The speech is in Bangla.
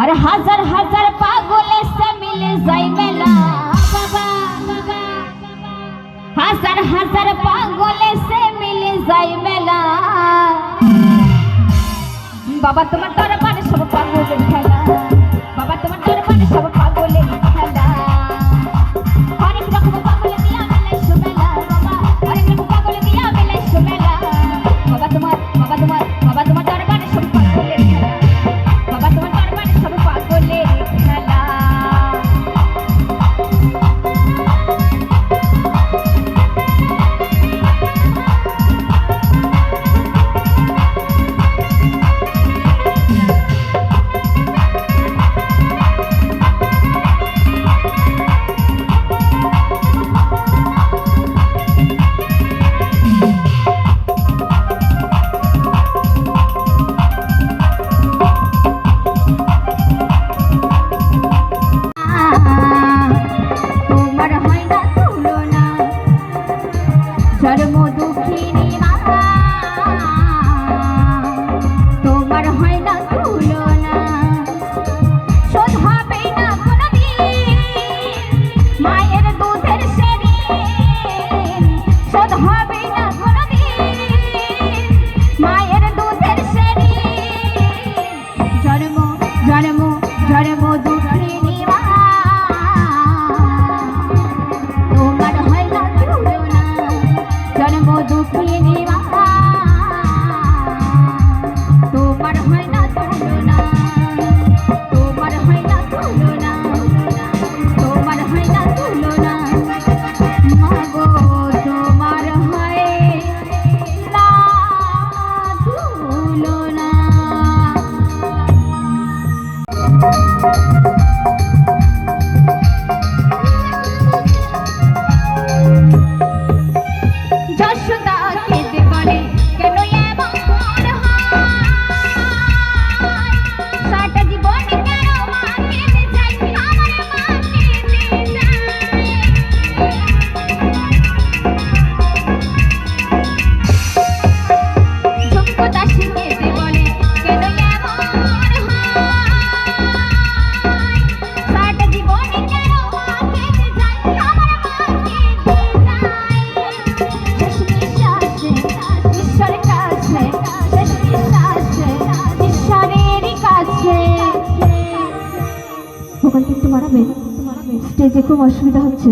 আর হাজার হাজার পাগলে সে মিলে যাই মেলা। হাজার হাজার পাগলের সে মিলে যাই মেলা। বাবা, তোমার দরবার ফিরে স্টেজে খুব অসুবিধা হচ্ছে।